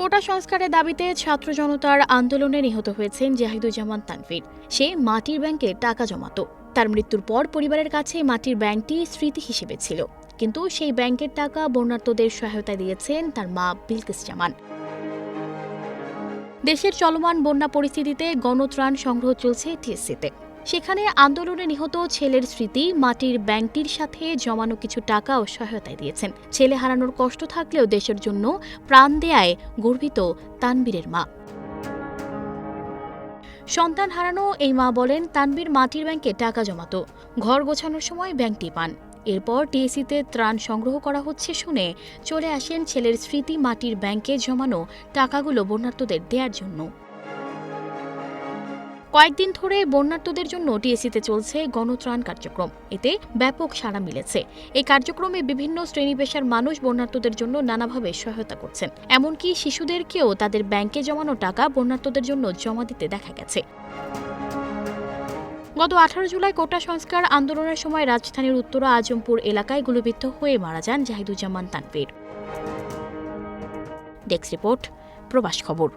কোটা সংস্কারের দাবিতে ছাত্র জনতার আন্দোলনে নিহত হয়েছেন জাহিদুজ্জামান তানভীর। সে মাটির ব্যাংকে টাকা জমাতো। তার মৃত্যুর পর পরিবারের কাছে মাটির ব্যাংকটি স্মৃতি হিসেবে ছিল। কিন্তু সেই ব্যাংকের টাকা বন্যার্তদের সহায়তা দিয়েছেন তার মা বিলকিস জামান। দেশের চলমান বন্যা পরিস্থিতিতে গণত্রাণ সংগ্রহ চলছে টিএসসিতে। সেখানে আন্দোলনে নিহত ছেলের স্মৃতি, মাটির ব্যাংকটির সাথে জমানো কিছু টাকা ও সহায়তায় দিয়েছেন। ছেলে হারানোর কষ্ট থাকলেও দেশের জন্য প্রাণ দেয়ায় গর্বিত তানবীরের মা। সন্তান হারানো এই মা বলেন, তানবীর মাটির ব্যাংকে টাকা জমাতো। ঘর গোছানোর সময় ব্যাংকটি পান। এরপর টিএসিতে ত্রাণ সংগ্রহ করা হচ্ছে শুনে চলে আসেন ছেলের স্মৃতি মাটির ব্যাংকে জমানো টাকাগুলো বন্যার্তদের দেওয়ার জন্য। কয়েকদিন ধরে বন্যার্তদের জন্য টিএসিতে চলছে গণত্রাণ কার্যক্রম। এতে ব্যাপক সাড়া মিলেছে। এই কার্যক্রমে বিভিন্ন শ্রেণি পেশার মানুষ বন্যার্তদের জন্য নানাভাবে সহায়তা করছেন। এমনকি শিশুদেরকেও তাদের ব্যাংকে জমানো টাকা বন্যার্তদের জন্য জমা দিতে দেখা গেছে। গত আঠারো জুলাই কোটা সংস্কার আন্দোলনের সময় রাজধানীর উত্তরা আজমপুর এলাকায় গুলিবিদ্ধ হয়ে মারা যান জাহিদুজ্জামান তানভীর। ডেস্ক রিপোর্ট, প্রবাস খবর।